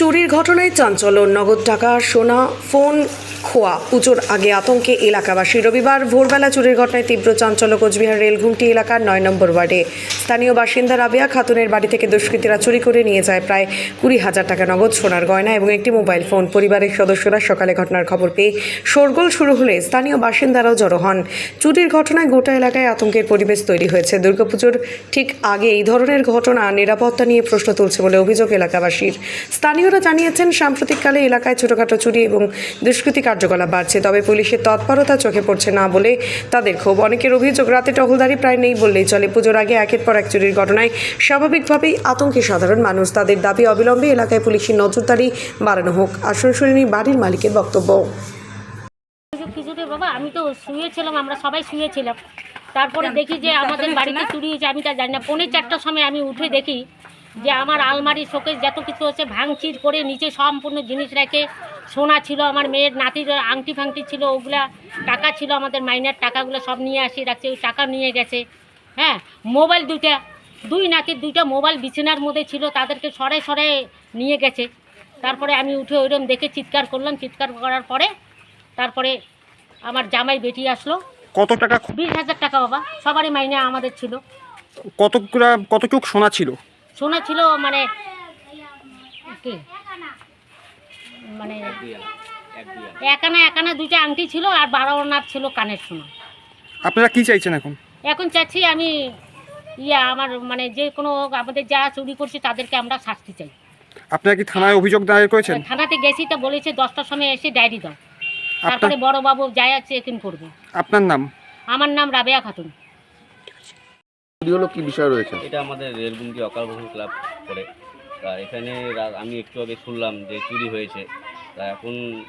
চুরির ঘটনায় চাঞ্চল্য, নগদ টাকা, সোনা, ফোন, খোয়া। পুজোর আগে আতঙ্কে এলাকাবাসী। রবিবার ভোরবেলা চুরির ঘটনায় তীব্র চাঞ্চল্য, কোচবিহার রেলঘুমটি এলাকার নয় নম্বর ওয়ার্ডে। স্থানীয় বাসিন্দা রাবিয়া খাতুনের বাড়ি থেকে দুষ্কৃতীরা চুরি করে নিয়ে যায় প্রায় কুড়ি হাজার টাকা নগদ, সোনার গয়না এবং একটি মোবাইল ফোন। পরিবারের সদস্যরা সকালে ঘটনার খবর পেয়ে শোরগোল শুরু হলে স্থানীয় বাসিন্দারাও জড়ো হন। চুরির ঘটনায় গোটা এলাকায় আতঙ্কের পরিবেশ তৈরি হয়েছে। দুর্গাপুজোর ঠিক আগে এই ধরনের ঘটনা নিরাপত্তা নিয়ে প্রশ্ন তুলছে বলে অভিযোগ এলাকাবাসীর। স্থানীয়রা জানিয়েছেন, সাম্প্রতিককালে এলাকায় ছোটখাটো চুরি এবং দুষ্কৃতি কার্যকলাপ বাড়ছে। তবে পুলিশের তৎপরতা চোখে পড়ছে না বলে তাদের ক্ষোভ। অনেকের অভিযোগ, রাতে টহলদারি প্রায় নেই বললেই চলে। পুজোর আগে একের পর এক চুরির ঘটনায় স্বাভাবিকভাবেই আতঙ্কে সাধারণ মানুষ। তাদের দাবি অবিলম্বে এলাকায় পুলিশের নজরদারি বাড়ানো হোক। আসন শুনিনি বাড়ির মালিকের বক্তব্য। বাবা, আমি তো শুয়েছিলাম, আমরা সবাই শুয়েছিলাম। তারপরে দেখি যে আমাদের বাড়িতে চুরি হয়েছে, আমি তা জানি না। পৌনে চারটার সময় আমি উঠে দেখি যে আমার আলমারি শোকেস যত কিছু হচ্ছে ভাঙচির করে নিচে সম্পূর্ণ জিনিস রেখে সোনা ছিল আমার মেয়ের নাতির আংটি ফাংটি ছিল ওগুলা টাকা ছিল আমাদের মাইনার টাকাগুলো সব নিয়ে আসি রাখছে ওই টাকা নিয়ে গেছে। হ্যাঁ মোবাইল দুইটা দুই নাতির দুইটা মোবাইল বিছানার মধ্যে ছিল তাদেরকে সরে সরে নিয়ে গেছে। তারপরে আমি উঠে ওইরকম দেখে চিৎকার করলাম চিৎকার করার পরে তারপরে আমার জামাই বেটি আসলো। কত টাকা? বিশ হাজার টাকা বাবা সবারই মাইনে আমাদের ছিল। কত কতটুক সোনা ছিল? সোনা ছিল মানে কি? মানে একানা একানা দুইটা আংটি ছিল আর বারো আনার ছিল কানের সোনা। আপনারা কি চাইছেন এখন? এখন চাচ্ছি আমি ইয়া আমার মানে যে কোনো আমাদের যারা চুরি করছে তাদেরকে আমরা শাস্তি চাই। আপনারা কি থানায় অভিযোগ দায়ের করেছেন? থানাতে গেছি তো বলেছে দশটার সময় এসে ডায়েরি দাও। তারপরে বড় বাবু যাই আছে একিন করবে। আপনার নাম? আমার নাম রাবেয়া খাতুন। হলো কি বিষয় রয়েছে? এটা আমাদের রেলগুমটি অকাল বহুল ক্লাব করে। তা এখানে রা- আমি একটু আগে শুনলাম যে চুরি হয়েছে। তা এখন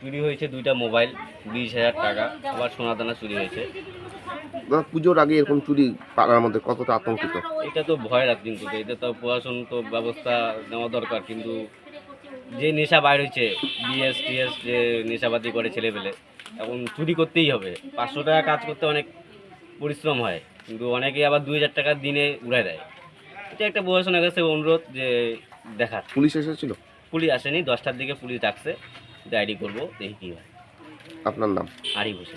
চুরি হয়েছে দুইটা মোবাইল বিশ হাজার টাকা। আবার সোনা দানা চুরি হয়েছে। দাদা পুজোর আগে এরকম চুরি পাড়ার মধ্যে কতটা আতঙ্কিত? এটা তো ভয় রাখ কিন্তু এটা তো প্রশাসন তো ব্যবস্থা নেওয়া দরকার। কিন্তু যে নেশা বাইর হয়েছে বিএস টিএস যে নেশাবাদি করে ছেলেপেলে এখন চুরি করতেই হবে। পাঁচশো টাকা কাজ করতে অনেক পরিশ্রম হয়। কিন্তু অনেকে আবার দুই হাজার টাকা দিনে উড়াই দেয়। এটা একটা প্রশাসনের কাছে অনুরোধ যে দেখার। পুলিশ এসেছিল? পুলিশ আসেনি দশটার দিকে পুলিশ ডাকছে যে আইডি করব দেখি কী হয়। আপনার নাম? আরিফ বসে